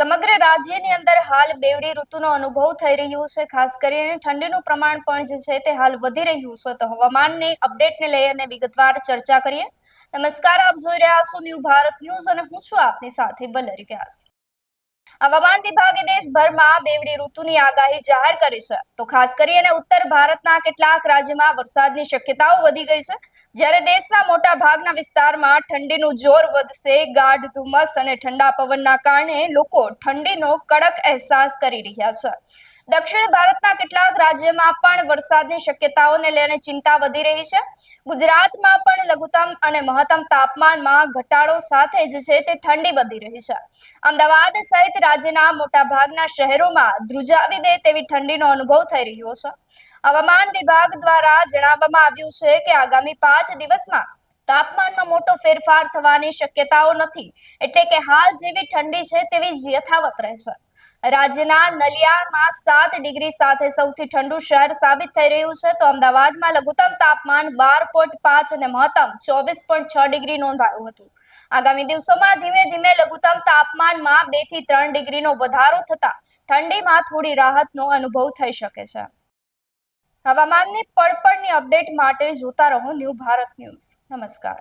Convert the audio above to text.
સમગ્ર રાજ્યની અંદર હાલ બેવડી ઋતુનો અનુભવ થઈ રહ્યો છે. ખાસ કરીને ઠંડીનું પ્રમાણ પણ જે છે તે હાલ વધી રહ્યું છે. તો હવામાનની અપડેટને લઈ અને વિગતવાર ચર્ચા કરીએ. નમસ્કાર, આપ જોઈ રહ્યા છો ન્યૂ ભારત ન્યૂઝ અને હું છું આપની સાથે વલરી વ્યાસ. હવામાન વિભાગે દેશભરમાં બેવડી ઋતુની આગાહી જાહેર કરી છે. તો ખાસ કરીને ઉત્તર ભારતના કેટલાક રાજ્યમાં વરસાદની શક્યતાઓ વધી ગઈ છે. જ્યારે દેશના મોટા ભાગના વિસ્તારમાં ઠંડીનું જોર વધશે, ગાઢ ધુમ્મસ અને ઠંડા પવનના કારણે લોકો ઠંડીનો કડક અહેસાસ કરી રહ્યા છે. દક્ષિણ ભારતના કેટલાક રાજ્યમાં પણ વરસાદની શક્યતાઓને લઈને ચિંતા વધી રહી છે. ગુજરાતમાં પણ લઘુત્તમ અને મહત્તમ તાપમાનમાં ઘટાડો સાથે જ છે તે ઠંડી વધી રહી છે. અમદાવાદ સહિત રાજ્યના મોટાભાગના શહેરોમાં ધ્રુજાવી દે તેવી ઠંડીનો અનુભવ થઈ રહ્યો છે. હવામાન વિભાગ દ્વારા જણાવવામાં આવ્યું છે કે આગામી પાંચ દિવસમાં તાપમાનમાં મોટો ફેરફાર થવાની શક્યતાઓ નથી. એટલે કે હાલ જેવી ઠંડી છે તેવી યથાવત રહેશે. રાજ્યના નલિયામાં સાત ડિગ્રી સાથે સૌથી ઠંડુ શહેર સાબિત થઈ રહ્યું છે. તો અમદાવાદમાં લઘુત્તમ તાપમાન બાર પોઈન્ટ પાંચ અને મહત્તમ ચોવીસ પોઈન્ટ છ ડિગ્રી નોંધાયું હતું. આગામી દિવસોમાં ધીમે ધીમે લઘુત્તમ તાપમાનમાં બેથી ત્રણ ડિગ્રીનો વધારો થતા ઠંડીમાં થોડી રાહતનો અનુભવ થઈ શકે છે. હવામાનની પડપડની અપડેટ માટે જોતા રહો ન્યૂ ભારત ન્યૂઝ. નમસ્કાર.